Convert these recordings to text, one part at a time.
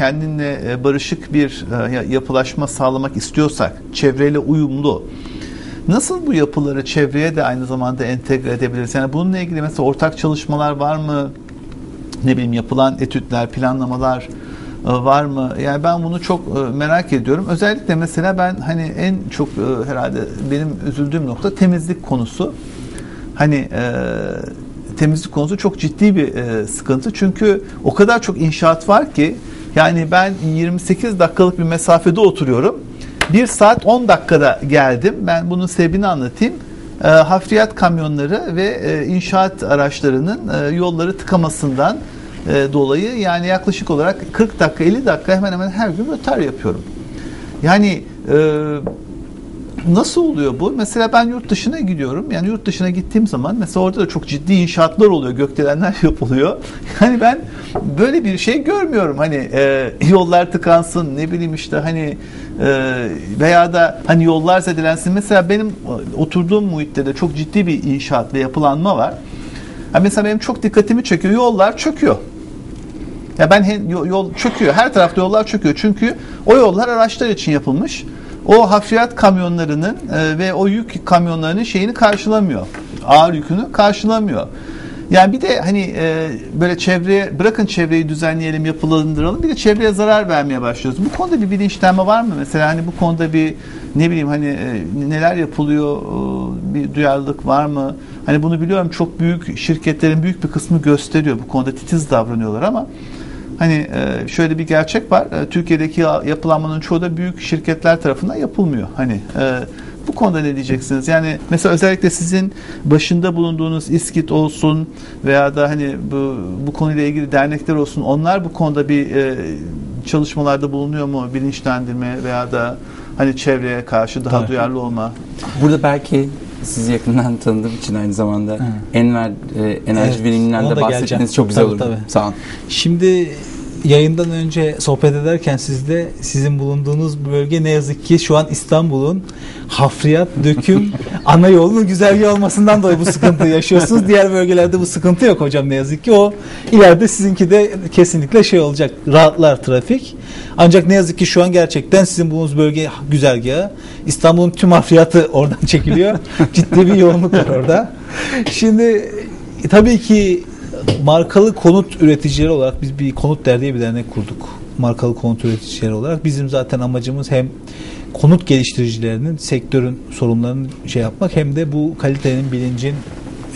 kendinle e, barışık bir e, yapılaşma sağlamak istiyorsak, çevreyle uyumlu, nasıl bu yapıları çevreye de aynı zamanda entegre edebiliriz? Yani bununla ilgili mesela ortak çalışmalar var mı? Ne bileyim yapılan etütler, planlamalar e, var mı? Yani ben bunu çok merak ediyorum. Özellikle mesela ben hani en çok herhalde benim üzüldüğüm nokta temizlik konusu. Hani temizlik konusu çok ciddi bir sıkıntı. Çünkü o kadar çok inşaat var ki yani ben 28 dakikalık bir mesafede oturuyorum. 1 saat 10 dakikada geldim. Ben bunun sebebini anlatayım. E, hafriyat kamyonları ve e, inşaat araçlarının e, yolları tıkamasından e, dolayı yani yaklaşık olarak 40 dakika 50 dakika hemen hemen her gün rötar yapıyorum. Yani e, Nasıl oluyor bu? Mesela ben yurt dışına gidiyorum. Yani yurt dışına gittiğim zaman mesela orada da çok ciddi inşaatlar oluyor. Gökdelenler yapılıyor. Yani ben böyle bir şey görmüyorum. Hani e, yollar tıkansın ne bileyim işte hani e, veya da hani yollar zedelensin. Mesela benim oturduğum muhitte de çok ciddi bir inşaat ve yapılanma var. Yani mesela benim çok dikkatimi çekiyor. Yollar çöküyor. Ya ben yol çöküyor. Her tarafta yollar çöküyor. Çünkü o yollar araçlar için yapılmış o hafriyat kamyonlarının e, ve o yük kamyonlarının şeyini karşılamıyor. Ağır yükünü karşılamıyor. Yani bir de hani e, böyle çevreye bırakın çevreyi düzenleyelim, yapılandıralım. Bir de çevreye zarar vermeye başlıyoruz. Bu konuda bir bilinçlenme var mı? Mesela hani bu konuda bir ne bileyim hani e, neler yapılıyor? E, bir duyarlılık var mı? Hani bunu biliyorum çok büyük şirketlerin büyük bir kısmı gösteriyor. Bu konuda titiz davranıyorlar ama Hani e, şöyle bir gerçek var. E, Türkiye'deki yapılanmanın çoğu da büyük şirketler tarafından yapılmıyor. Hani e, bu konuda ne diyeceksiniz? Yani mesela özellikle sizin başında bulunduğunuz İSKİT olsun veya da hani bu, bu konuyla ilgili dernekler olsun onlar bu konuda bir e, çalışmalarda bulunuyor mu? Bilinçlendirme veya da hani çevreye karşı daha Tabii. duyarlı olma. Burada belki sizi yakından tanıdığım için aynı zamanda. Enver e, enerji evet, verimliliğinden de bahsettiğiniz çok güzel tabii, olur. Tabii. Sağ olun. Şimdi yayından önce sohbet ederken sizde sizin bulunduğunuz bölge ne yazık ki şu an İstanbul'un hafriyat, döküm ana yolunun güzergahı olmasından dolayı bu sıkıntı yaşıyorsunuz. Diğer bölgelerde bu sıkıntı yok hocam ne yazık ki. O ileride sizinki de kesinlikle şey olacak. Rahatlar trafik. Ancak ne yazık ki şu an gerçekten sizin bulunduğunuz bölge güzergahı. İstanbul'un tüm hafriyatı oradan çekiliyor. Ciddi bir yoğunluk var orada. Şimdi tabii ki markalı konut üreticileri olarak biz bir konut derneği bir dernek kurduk. Markalı konut üreticileri olarak bizim zaten amacımız hem konut geliştiricilerinin sektörün sorunlarını şey yapmak hem de bu kalitenin bilincin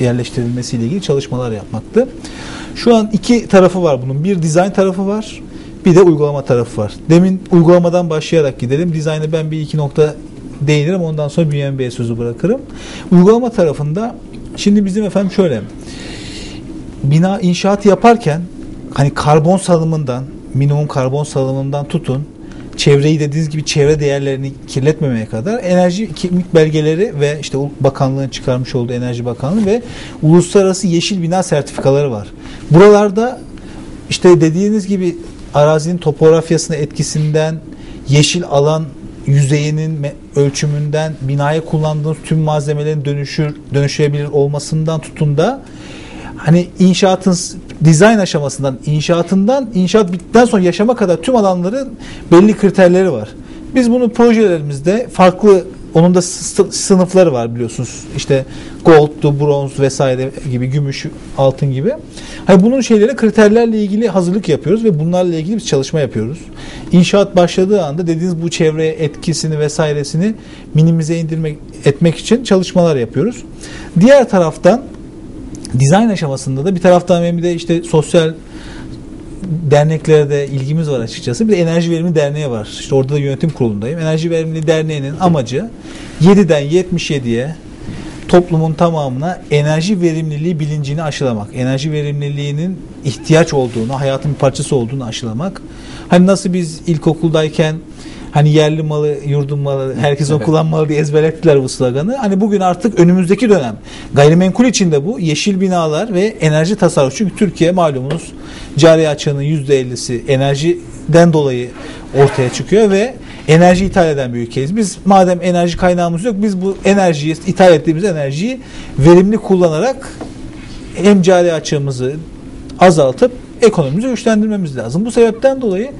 yerleştirilmesiyle ilgili çalışmalar yapmaktı. Şu an iki tarafı var bunun. Bir dizayn tarafı var. Bir de uygulama tarafı var. Demin uygulamadan başlayarak gidelim. Dizaynı ben bir iki nokta değinirim. Ondan sonra Bünyamin Bey'e sözü bırakırım. Uygulama tarafında şimdi bizim efendim şöyle bina inşaat yaparken hani karbon salımından, minimum karbon salımından tutun çevreyi dediğiniz gibi çevre değerlerini kirletmemeye kadar enerji kimlik belgeleri ve işte bakanlığın çıkarmış olduğu enerji bakanlığı ve uluslararası yeşil bina sertifikaları var. Buralarda işte dediğiniz gibi arazinin topografyasına etkisinden yeşil alan yüzeyinin ölçümünden binaya kullandığınız tüm malzemelerin dönüşür dönüşebilir olmasından tutun da hani inşaatın dizayn aşamasından, inşaatından, inşaat bittikten sonra yaşama kadar tüm alanların belli kriterleri var. Biz bunu projelerimizde farklı onun da sınıfları var biliyorsunuz. İşte gold, bronz vesaire gibi, gümüş, altın gibi. Hani bunun şeyleri kriterlerle ilgili hazırlık yapıyoruz ve bunlarla ilgili bir çalışma yapıyoruz. İnşaat başladığı anda dediğiniz bu çevreye etkisini vesairesini minimize indirmek etmek için çalışmalar yapıyoruz. Diğer taraftan dizayn aşamasında da bir taraftan benim de işte sosyal derneklere de ilgimiz var açıkçası. Bir de Enerji Verimli Derneği var. İşte orada da yönetim kurulundayım. Enerji Verimli Derneği'nin amacı 7'den 77'ye toplumun tamamına enerji verimliliği bilincini aşılamak. Enerji verimliliğinin ihtiyaç olduğunu, hayatın bir parçası olduğunu aşılamak. Hani nasıl biz ilkokuldayken hani yerli malı, yurdun malı, herkes evet. kullanmalı diye ezberlettiler bu sloganı. Hani bugün artık önümüzdeki dönem gayrimenkul içinde bu yeşil binalar ve enerji tasarrufu. Çünkü Türkiye malumunuz cari açığının %50'si enerjiden dolayı ortaya çıkıyor ve enerji ithal eden bir ülkeyiz. Biz madem enerji kaynağımız yok biz bu enerjiyi ithal ettiğimiz enerjiyi verimli kullanarak hem cari açığımızı azaltıp ekonomimizi güçlendirmemiz lazım. Bu sebepten dolayı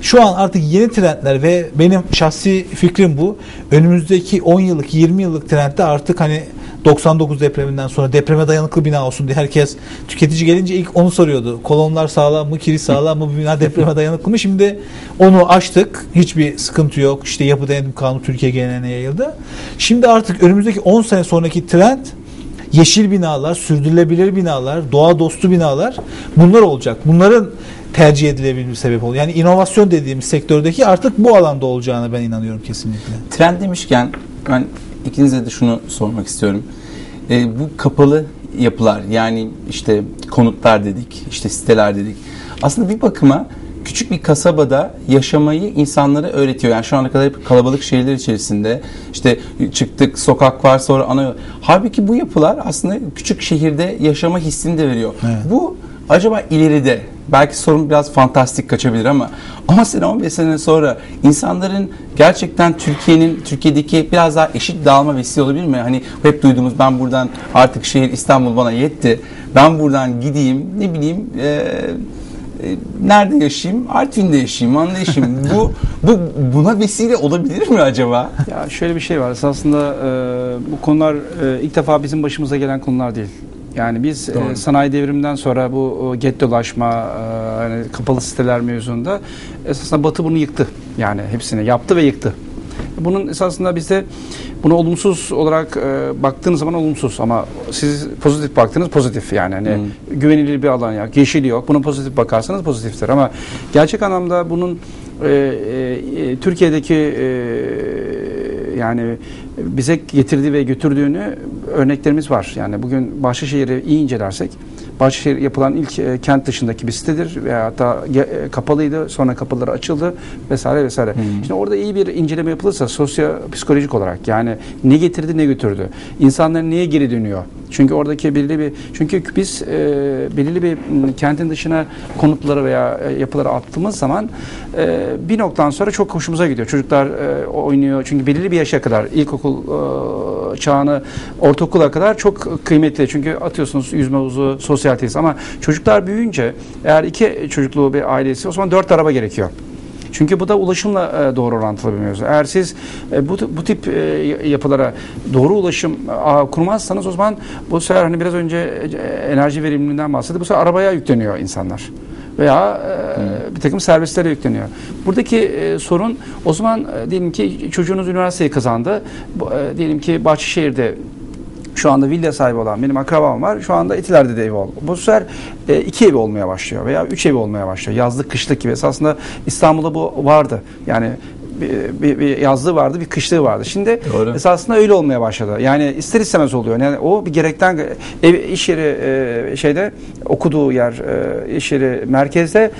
şu an artık yeni trendler ve benim şahsi fikrim bu. Önümüzdeki 10 yıllık 20 yıllık trendde artık hani 99 depreminden sonra depreme dayanıklı bina olsun diye herkes tüketici gelince ilk onu soruyordu. Kolonlar sağlam mı, kiriş sağlam mı, bina depreme dayanıklı mı? Şimdi onu açtık. Hiçbir sıkıntı yok. İşte yapı denetim kanunu Türkiye geneline yayıldı. Şimdi artık önümüzdeki 10 sene sonraki trend yeşil binalar, sürdürülebilir binalar, doğa dostu binalar bunlar olacak. Bunların tercih edilebilir sebep oluyor. Yani inovasyon dediğimiz sektördeki artık bu alanda olacağına ben inanıyorum kesinlikle. Trend demişken ben ikinize de şunu sormak istiyorum. E, bu kapalı yapılar yani işte konutlar dedik, işte siteler dedik. Aslında bir bakıma küçük bir kasabada yaşamayı insanlara öğretiyor. Yani şu ana kadar hep kalabalık şehirler içerisinde işte çıktık sokak var sonra ana Halbuki bu yapılar aslında küçük şehirde yaşama hissini de veriyor. Evet. Bu acaba ileride belki sorun biraz fantastik kaçabilir ama 10 sene 15 sene sonra insanların gerçekten Türkiye'nin Türkiye'deki biraz daha eşit dağılma vesile olabilir mi? Hani hep duyduğumuz ben buradan artık şehir İstanbul bana yetti. Ben buradan gideyim ne bileyim e, e, nerede yaşayayım? Artvin'de yaşayayım, Van'da yaşayayım. bu, bu buna vesile olabilir mi acaba? Ya şöyle bir şey var. Esasında e, bu konular e, ilk defa bizim başımıza gelen konular değil. Yani biz e, sanayi devriminden sonra bu gettolaşma, e, hani kapalı siteler mevzunda esasında Batı bunu yıktı. Yani hepsini yaptı ve yıktı. Bunun esasında bizde bunu olumsuz olarak e, baktığınız zaman olumsuz ama siz pozitif baktınız pozitif yani hani hmm. güvenilir bir alan yok, yeşil yok. Buna pozitif bakarsanız pozitiftir ama gerçek anlamda bunun e, e, Türkiye'deki e, yani bize getirdiği ve götürdüğünü örneklerimiz var. Yani bugün Bahçeşehir'i iyi incelersek Bahçeşehir yapılan ilk e, kent dışındaki bir sitedir veya hatta e, kapalıydı sonra kapıları açıldı vesaire vesaire. Hmm. Şimdi orada iyi bir inceleme yapılırsa sosyo psikolojik olarak yani ne getirdi ne götürdü. İnsanlar niye geri dönüyor? Çünkü oradaki belirli bir çünkü biz e, belirli bir kentin dışına konutları veya e, yapıları attığımız zaman e, bir noktadan sonra çok hoşumuza gidiyor. Çocuklar e, oynuyor. Çünkü belirli bir yaşa kadar ilkokul e, çağını ortaokula kadar çok kıymetli. Çünkü atıyorsunuz yüzme havuzu, sosyal tesis ama çocuklar büyüyünce eğer iki çocuklu bir ailesi o zaman dört araba gerekiyor. Çünkü bu da ulaşımla e, doğru orantılı bir mevzu. Eğer siz e, bu, bu tip e, yapılara doğru ulaşım kurmazsanız o zaman bu sefer hani biraz önce enerji verimliliğinden bahsetti. Bu sefer arabaya yükleniyor insanlar veya e, bir takım servislere yükleniyor. Buradaki e, sorun o zaman e, diyelim ki çocuğunuz üniversiteyi kazandı. Bu, e, diyelim ki Bahçeşehir'de şu anda villa sahibi olan benim akrabam var. Şu anda Etiler'de de evi oldu. Bu sefer e, iki evi olmaya başlıyor veya üç evi olmaya başlıyor. Yazlık, kışlık gibi. Esasında İstanbul'da bu vardı. Yani bir, bir, bir yazlığı vardı, bir kışlığı vardı. Şimdi Doğru. esasında öyle olmaya başladı. Yani ister istemez oluyor. Yani o bir gerekten ev, iş yeri e, şeyde okuduğu yer, e, iş yeri merkezde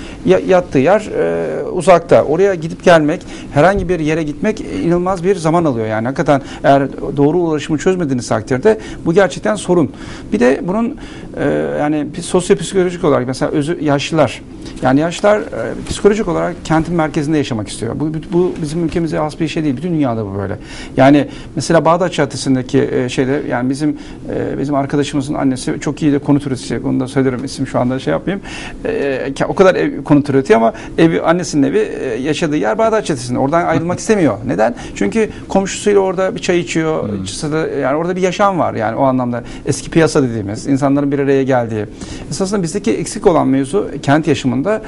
yattığı yer e, uzakta. Oraya gidip gelmek, herhangi bir yere gitmek inanılmaz bir zaman alıyor. Yani hakikaten eğer doğru ulaşımı çözmediğiniz takdirde bu gerçekten sorun. Bir de bunun e, yani sosyopsikolojik olarak mesela özü, yaşlılar yani yaşlılar e, psikolojik olarak kentin merkezinde yaşamak istiyor. Bu, bu bizim ülkemize has bir şey değil. Bütün dünyada bu böyle. Yani mesela Bağdat Caddesi'ndeki e, şeyde yani bizim e, bizim arkadaşımızın annesi çok iyi de konut üretici. Onu da söylerim isim şu anda şey yapmayayım. E, o kadar ev konut üretiyor ama evi annesinin evi e, yaşadığı yer Bağdat Caddesi'nde. Oradan ayrılmak istemiyor. Neden? Çünkü komşusuyla orada bir çay içiyor. Hmm. Yani orada bir yaşam var yani o anlamda. Eski piyasa dediğimiz insanların bir araya geldiği. Esasında bizdeki eksik olan mevzu kent yaşamında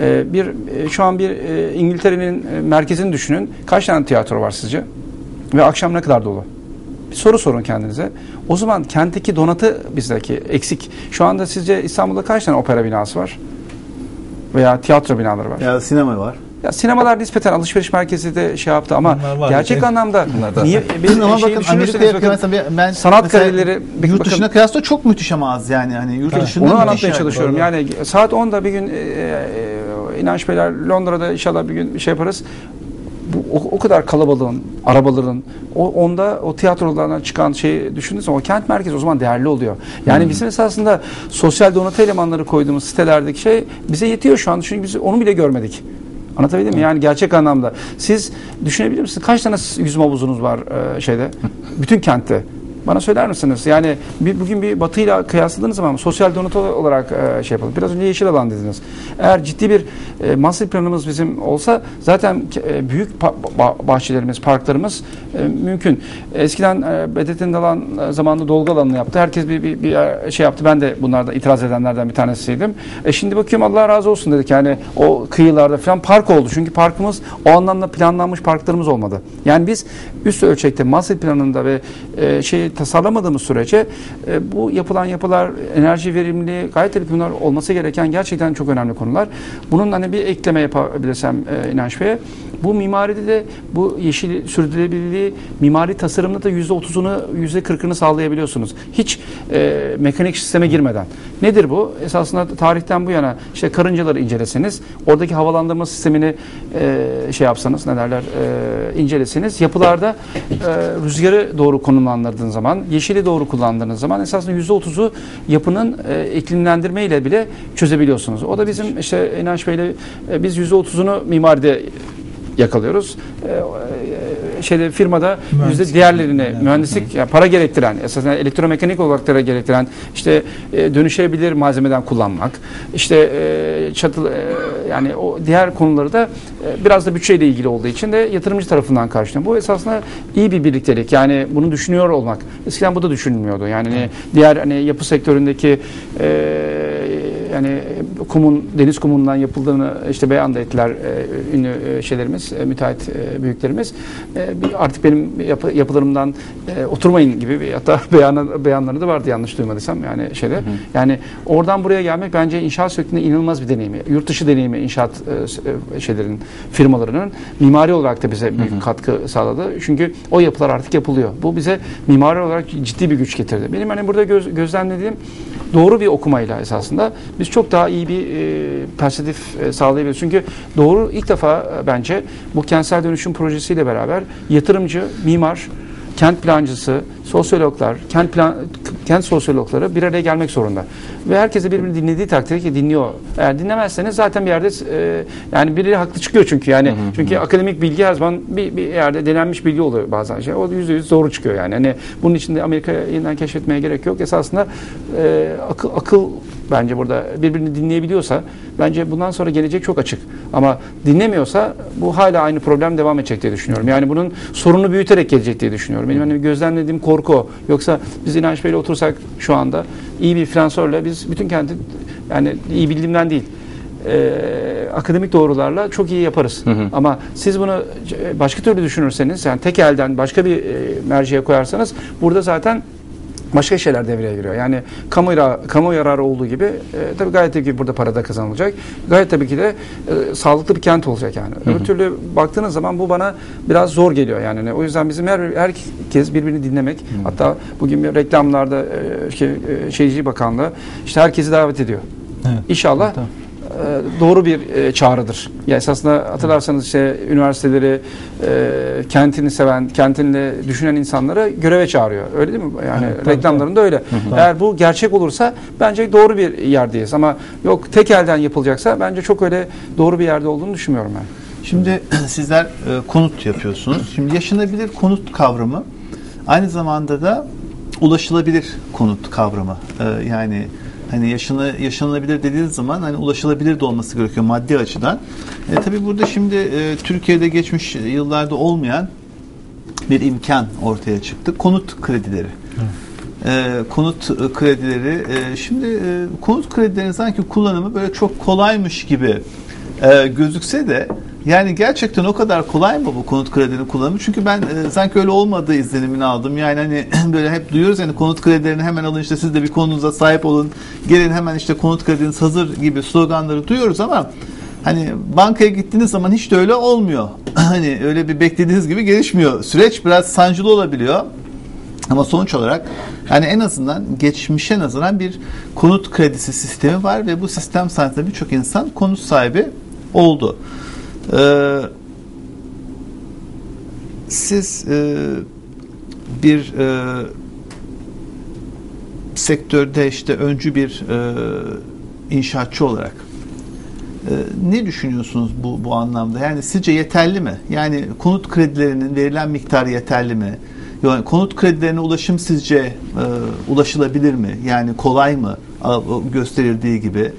e, bir e, şu an bir e, İngiltere'nin e, merkezini düşünün. Kaç tane tiyatro var sizce? Ve akşam ne kadar dolu? Bir soru sorun kendinize. O zaman kentteki donatı bizdeki eksik. Şu anda sizce İstanbul'da kaç tane opera binası var? Veya tiyatro binaları var? Ya sinema var. Ya sinemalar nispeten alışveriş merkezi de şey yaptı ama gerçek evet. anlamda niye benim ama bakın Amerika'ya kıyasla ben sanat galerileri yurt dışına kıyasla çok müthiş ama az yani hani yurt dışında onu anlatmaya yani. çalışıyorum. Yani saat 10'da bir gün e, e, İnanç Beyler Londra'da inşallah bir gün şey yaparız bu o, o kadar kalabalığın, arabaların, o onda o tiyatrolardan çıkan şeyi düşündüğünüz zaman o kent merkezi o zaman değerli oluyor. Yani hmm. bizim esasında sosyal donatı elemanları koyduğumuz sitelerdeki şey bize yetiyor şu an. Çünkü biz onu bile görmedik. Anlatabildim mi? Yani gerçek anlamda. Siz düşünebilir misiniz? Kaç tane yüzme havuzunuz var e, şeyde? Bütün kentte. Bana söyler misiniz? Yani bir, bugün bir batıyla kıyasladığınız zaman sosyal donatı olarak e, şey yapalım. Biraz önce yeşil alan dediniz. Eğer ciddi bir e, master planımız bizim olsa zaten e, büyük bahçelerimiz, parklarımız e, mümkün. Eskiden e, Bedrettin Dalan e, zamanında dolgu alanını yaptı. Herkes bir, bir, bir şey yaptı. Ben de bunlarda itiraz edenlerden bir tanesiydim. E şimdi bakıyorum Allah razı olsun dedik. Yani o kıyılarda falan park oldu. Çünkü parkımız o anlamda planlanmış parklarımız olmadı. Yani biz üst ölçekte master planında ve e, şey tasarlamadığımız sürece e, bu yapılan yapılar enerji verimli gayet bunlar olması gereken gerçekten çok önemli konular. Bunun hani bir ekleme yapabilirsem e, İnanç Bey'e bu mimaride de bu yeşil sürdürülebilirliği mimari tasarımda da %30'unu %40'ını sağlayabiliyorsunuz. Hiç e, mekanik sisteme girmeden. Nedir bu? Esasında tarihten bu yana işte karıncaları inceleseniz, oradaki havalandırma sistemini e, şey yapsanız ne derler e, inceleseniz yapılarda e, rüzgarı doğru konumlandırdığınız zaman, yeşili doğru kullandığınız zaman esasında %30'u yapının e, iklimlendirme ile bile çözebiliyorsunuz. O da bizim işte İnanç Bey'le e, biz %30'unu mimaride yakalıyoruz. Ee, şeyde firmada yüzde diğerlerine yani. mühendislik yani para gerektiren, esasen elektromekanik olarak da gerektiren işte e, dönüşebilir malzemeden kullanmak, işte e, çatı e, yani o diğer konuları da e, biraz da bütçeyle ilgili olduğu için de yatırımcı tarafından karşılanıyor. Bu esasında iyi bir birliktelik. Yani bunu düşünüyor olmak. Eskiden bu da düşünülmüyordu. Yani hani diğer hani yapı sektöründeki e, yani kumun deniz kumundan yapıldığını işte beyan da ettiler e, ünlü e, şeylerimiz, e, müteahhit e, büyüklerimiz. E, artık benim yapı, yapılarımdan e, oturmayın gibi bir hatta beyanı, beyanları da vardı yanlış duymadıysam yani şeyde. Hı hı. Yani oradan buraya gelmek bence inşaat sektöründe inanılmaz bir deneyimi. Yurt dışı deneyimi inşaat e, e, şeylerin firmalarının mimari olarak da bize büyük hı hı. katkı sağladı. Çünkü o yapılar artık yapılıyor. Bu bize mimari olarak ciddi bir güç getirdi. Benim hani burada göz, gözlemlediğim doğru bir okumayla esasında biz çok daha iyi bir e, perspektif e, sağlayabiliriz. Çünkü doğru ilk defa e, bence bu kentsel dönüşüm projesiyle beraber yatırımcı, mimar, kent plancısı, sosyologlar, kent plan, kent sosyologları bir araya gelmek zorunda. Ve herkese birbirini dinlediği takdirde ki dinliyor. Eğer dinlemezseniz zaten bir yerde e, yani biri haklı çıkıyor çünkü yani. Hı hı, çünkü hı. akademik bilgi her zaman bir, bir yerde denenmiş bilgi oluyor bazen şey. O yüzde yüz doğru çıkıyor yani. Hani bunun için de Amerika'yı yeniden keşfetmeye gerek yok. Esasında e, akıl, akıl bence burada birbirini dinleyebiliyorsa bence bundan sonra gelecek çok açık. Ama dinlemiyorsa bu hala aynı problem devam edecek diye düşünüyorum. Yani bunun sorunu büyüterek gelecek diye düşünüyorum. Benim hani gözlemlediğim korku Yoksa biz İnanç Bey'le otursak şu anda iyi bir finansörle biz bütün kenti yani iyi bildiğimden değil e, akademik doğrularla çok iyi yaparız. Hı hı. Ama siz bunu başka türlü düşünürseniz yani tek elden başka bir e, merceğe koyarsanız burada zaten başka şeyler devreye giriyor. Yani kamu, kamu yararı olduğu gibi e, tabii gayet tabii ki burada para da kazanılacak. Gayet tabii ki de e, sağlıklı bir kent olacak yani. Hı hı. Öbür türlü baktığınız zaman bu bana biraz zor geliyor yani. O yüzden bizim her herkes birbirini dinlemek. Hı. Hatta bugün bir reklamlarda e, şey, e, Şehircilik Bakanlığı işte herkesi davet ediyor. Evet. İnşallah tamam doğru bir e, çağrıdır. Ya esasında hatırlarsanız işte üniversiteleri e, kentini seven, kentinde düşünen insanları göreve çağırıyor. Öyle değil mi? Yani evet, reklamlarında öyle. Hı hı. Eğer bu gerçek olursa bence doğru bir yerdeyiz ama yok tek elden yapılacaksa bence çok öyle doğru bir yerde olduğunu düşünmüyorum ben. Şimdi sizler konut yapıyorsunuz. Şimdi yaşanabilir konut kavramı aynı zamanda da ulaşılabilir konut kavramı. yani hani yaşını, yaşanılabilir dediğiniz zaman hani ulaşılabilir de olması gerekiyor maddi açıdan. E, tabii burada şimdi e, Türkiye'de geçmiş yıllarda olmayan bir imkan ortaya çıktı. Konut kredileri. E, konut kredileri e, şimdi e, konut kredilerinin sanki kullanımı böyle çok kolaymış gibi e, gözükse de yani gerçekten o kadar kolay mı bu konut kredinin kullanımı? Çünkü ben e, sanki öyle olmadığı izlenimini aldım. Yani hani böyle hep duyuyoruz yani konut kredilerini hemen alın işte siz de bir konunuza sahip olun. Gelin hemen işte konut krediniz hazır gibi sloganları duyuyoruz ama hani bankaya gittiğiniz zaman hiç de öyle olmuyor. hani öyle bir beklediğiniz gibi gelişmiyor. Süreç biraz sancılı olabiliyor. Ama sonuç olarak yani en azından geçmişe nazaran bir konut kredisi sistemi var ve bu sistem sayesinde birçok insan konut sahibi oldu. Ee, siz e, bir e, sektörde işte öncü bir e, inşaatçı olarak e, ne düşünüyorsunuz bu bu anlamda? Yani sizce yeterli mi? Yani konut kredilerinin verilen miktarı yeterli mi? Yani konut kredilerine ulaşım sizce e, ulaşılabilir mi? Yani kolay mı gösterildiği gibi?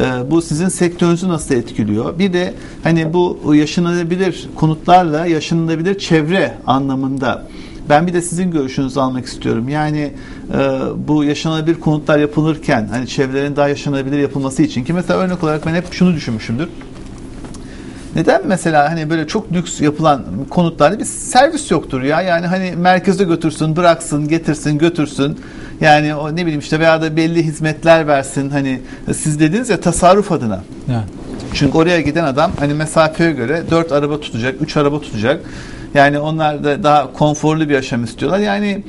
E, bu sizin sektörünüzü nasıl etkiliyor? Bir de hani bu yaşanabilir konutlarla yaşanılabilir çevre anlamında ben bir de sizin görüşünüzü almak istiyorum. Yani e, bu yaşanabilir konutlar yapılırken hani çevrelerin daha yaşanabilir yapılması için ki mesela örnek olarak ben hep şunu düşünmüşümdür. Neden mesela hani böyle çok lüks yapılan konutlarda bir servis yoktur ya? Yani hani merkeze götürsün, bıraksın, getirsin, götürsün. Yani o ne bileyim işte veya da belli hizmetler versin. Hani siz dediniz ya tasarruf adına. Yani. Çünkü oraya giden adam hani mesafeye göre 4 araba tutacak, 3 araba tutacak. Yani onlar da daha konforlu bir yaşam istiyorlar. Yani